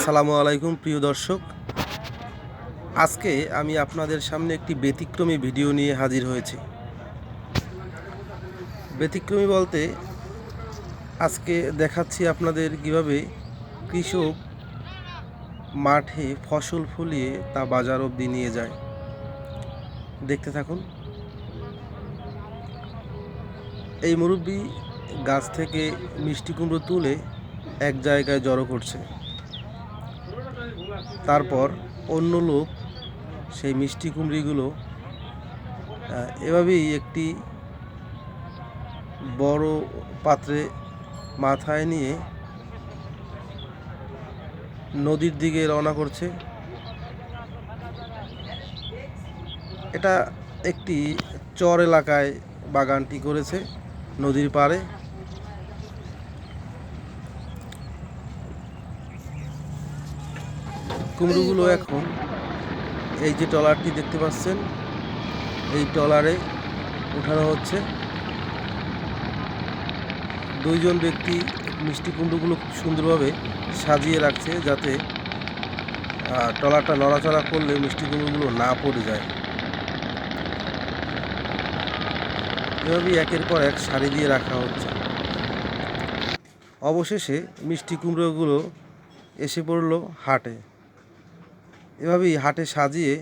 আসসালামু আলাইকুম, প্রিয় দর্শক। আজকে আমি আপনাদের সামনে একটি ব্যতিক্রমী ভিডিও নিয়ে হাজির হয়েছি। ব্যতিক্রমী বলতে আজকে দেখাচ্ছি আপনাদের কীভাবে কৃষক মাঠে ফসল ফলিয়ে তা বাজার অবধি নিয়ে যায়। দেখতে থাকুন। এই মুরব্বি গাছ থেকে মিষ্টি কুমড়ো তুলে এক জায়গায় জড়ো করছে। তারপর অন্য লোক, সেই মিষ্টি কুমড়িগুলো এভাবেই একটি বড় পাত্রে মাথায় নিয়ে নদীর দিকে রওনা করছে। এটা একটি চর এলাকায় বাগানটি করেছে নদীর পাড়ে। কুমড়োগুলো এখন এই যে ট্রলারটি দেখতে পাচ্ছেন এই ট্রলারে উঠানো হচ্ছে। দুইজন ব্যক্তি মিষ্টি কুমড়োগুলো খুব সুন্দরভাবে সাজিয়ে রাখছে যাতে ট্রলারটা নড়াচড়া করলে মিষ্টি কুমড়োগুলো না পড়ে যায়। এভাবেই একের পর এক সারি দিয়ে রাখা হচ্ছে। অবশেষে মিষ্টি কুমড়োগুলো এসে পড়ল হাটে। এভাবেই হাটে সাজিয়ে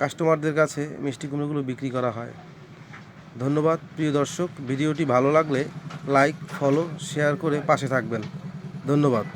কাস্টমারদের কাছে মিষ্টি কুমড়োগুলো বিক্রি করা হয়। ধন্যবাদ, প্রিয় দর্শক। ভিডিওটি ভালো লাগলে লাইক ফলো শেয়ার করে পাশে থাকবেন। ধন্যবাদ।